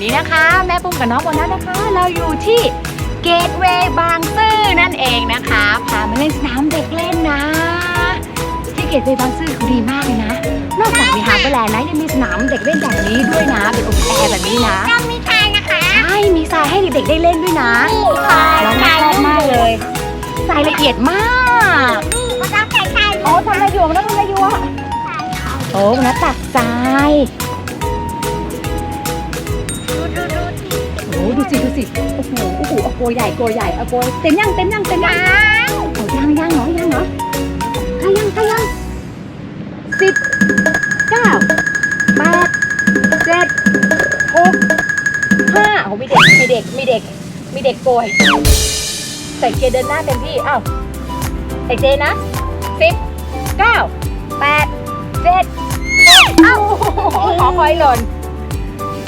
นี่นะคะ แม่ปุ้มกับน้องโบนัสนะคะ เราอยู่ที่ เกตเวย์บางซื่อนั่นเองนะคะพามาเล่นสนามเด็กเล่นนะ ที่เกตเวย์บางซื่อคือดีมากเลยนะ นอกจากมีฮาร์เบอร์แลนด์นะยังมีสนามเด็กเล่นแบบนี้ด้วยนะเป็นโอเพนแอร์แบบนี้นะต้องมีทายนะคะ ใช่มีทรายให้เด็กๆได้เล่นด้วยนะนี่ทายน้องทายชอบมากเลยทรายละเอียดมากนี่ก็ต้องทายทายโอ้ทำอะไรอยู่มันต้องทำอะไรอยู่อะโอ้มันตักทราย สิดูสิโอ้โหโอ้โหเอาโกยใหญ่โกยใหญ่เอาโกยเต็มยังเต็มยังเต็มยังน้เอายังยังเหรอยังเหรอถ้ายังถ้ายังสิบเก้าแปดเจ็ดหกห้าโอ้มีเด็กมีเด็กมีเด็กมีเด็กโกยใส่เกียร์เดินหน้าเต็มที่อ้าวใส่เจนะสิบเก้าแปดเจ็ดหกเอ้าขอคอยหล่น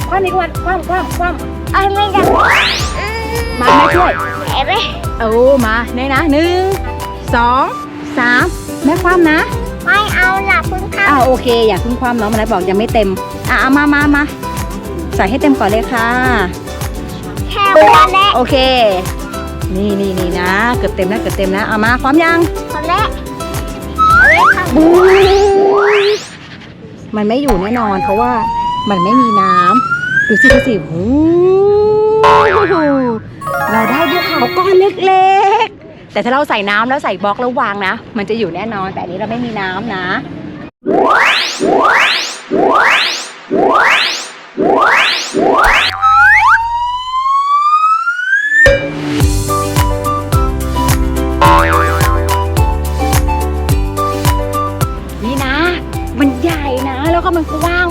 คว่ำนี่คว่ำคว่ำคว่ำคว่ำำอะไรไม่ได้มาแม่ช่วยเห็นไหมโอ้มาเนี่ยนะหนึ่งสองสามแม่ความนะไม่เอาล่ะพึ่งค่ะอ่าโอเค อย่าเพึ่งความน้องมาแล้วบอกยังไม่เต็ม อะเอามามามาใส่ให้เต็มก่อนเลยค่ะแค่วันแรกโอเค นี่นี่นี่นะ เกือบเต็มนะเกือบเต็มนะเอามาความยังคนแรกเอาไว้ข้างบบูนมันไม่อยู่แน่นอน เพราะว่ามันไม่มีน้ำ ดูสิดูสิโอ้โหเราได้ภูเขาก้อนเล็กๆ แต่ถ้าเราใส่น้ำแล้วใส่บล็อกแล้ววางนะ มันจะอยู่แน่นอน แต่อันนี้เราไม่มีน้ำนะนี่นะมันใหญ่นะ แล้วก็มันกว้าง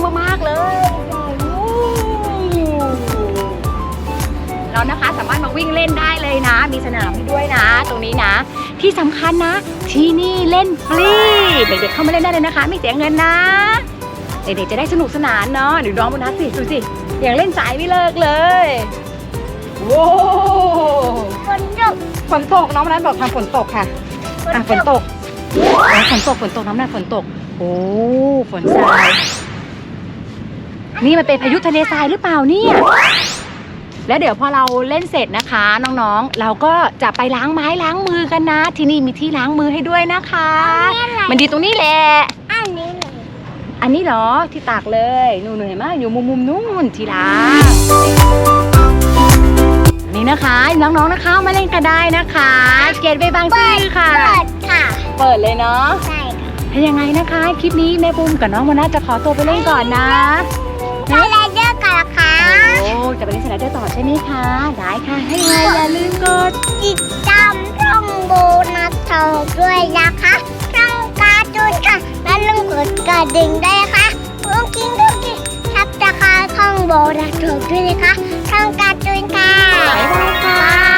นะคะ สามารถมาวิ่งเล่นได้เลยนะ มีสนามให้ด้วยนะ ตรงนี้นะ ที่สำคัญนะ ที่นี่เล่นฟรีเด็กๆเข้ามาเล่นได้เลยนะคะ ไม่เสียเงินนะเด็กๆจะได้สนุกสนานเนาะเดี๋ยวน้องโบนัสสิดูสิอย่างเล่นสายไม่เลิกเลยโว้คนยกฝนตกน้องโบนัสบอกทำฝนตกค่ะอะฝนตกอ๋อฝนตกฝนตกน้ำหนักฝนตก โอ้ฝนทรายนี่มันเป็นพายุทะเลทรายหรือเปล่าเนี่ย แล้วเดี๋ยวพอเราเล่นเสร็จนะคะน้องๆ เราก็จะไปล้างไม้ล้างมือกันนะ ที่นี่มีที่ล้างมือให้ด้วยนะคะ มันดีตรงนี้แหละอันนี้เลยอันนี้เหรอที่ตากเลยนู่นๆเห็นไหมอยู่มุมมุมๆนู่นที่ล้างนี่นะคะน้องๆนะคะมาเล่นกันได้นะคะ เกตไปบางซื่อค่ะ เปิดค่ะ เปิดเลยเนาะใช่ค่ะถ้ายังไงนะคะ คลิปนี้แม่ปุ้มกับน้องมาน่าจะขอตัวไปเล่นก่อนนะ ใช่ไหมคะ ได้ค่ะให้ไงอย่าลืมกด ติดตามช่องโบนัสโชว์ด้วยนะคะช่องการ์ตูนค่ะและลืมกดกระดิ่งด้วยค่ะกุ้งกิ้งกุ้งกิ้งทับตะคาช่องโบนัสโชว์ด้วยนะคะช่องการ์ตูนค่ะบ๊ายบายค่ะ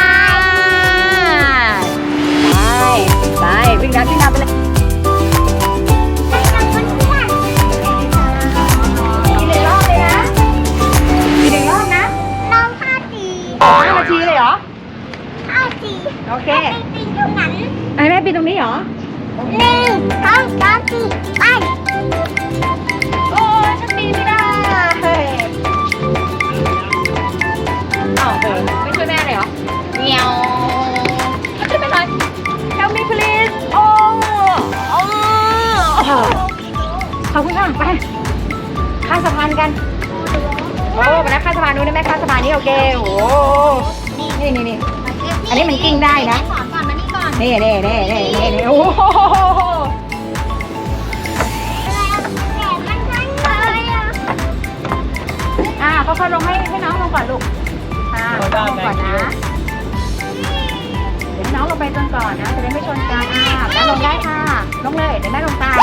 โอเคปีนตรงนั้นไอ้แม่ปีนตรงนี้เหรอหนึ่งสองสามสี่ไปโอ้ยฉันปีนไม่ได้เฮ้ยอ้าวเฮ้ยไม่ช่วยแม่เลยเหรอเงียวช่วยแม่หน่อย Help me please โอ้โอ้ขอบคุณค่ะไปข้ามสะพานกันโอ้ไปนะข้ามสะพานนู้นได้ไหมข้ามสะพานนี้โอเคโอ้นี่นี่นี่ อันนี้มันกิ้งได้นะ สอนก่อนมานี่ก่อนนี่นี่นี่นี่นี่นี่โอ้โหแต่มันทั้งเลยอะอ่าค่อยๆลงให้ให้น้องลงก่อนลูกอ่าลงก่อนนะเดี๋ยวให้น้องลงไปจนก่อนนะจะได้ไม่ชนกันอ่าแม่ลงได้ค่ะลงเลยเดี๋ยวแม่ลงตาม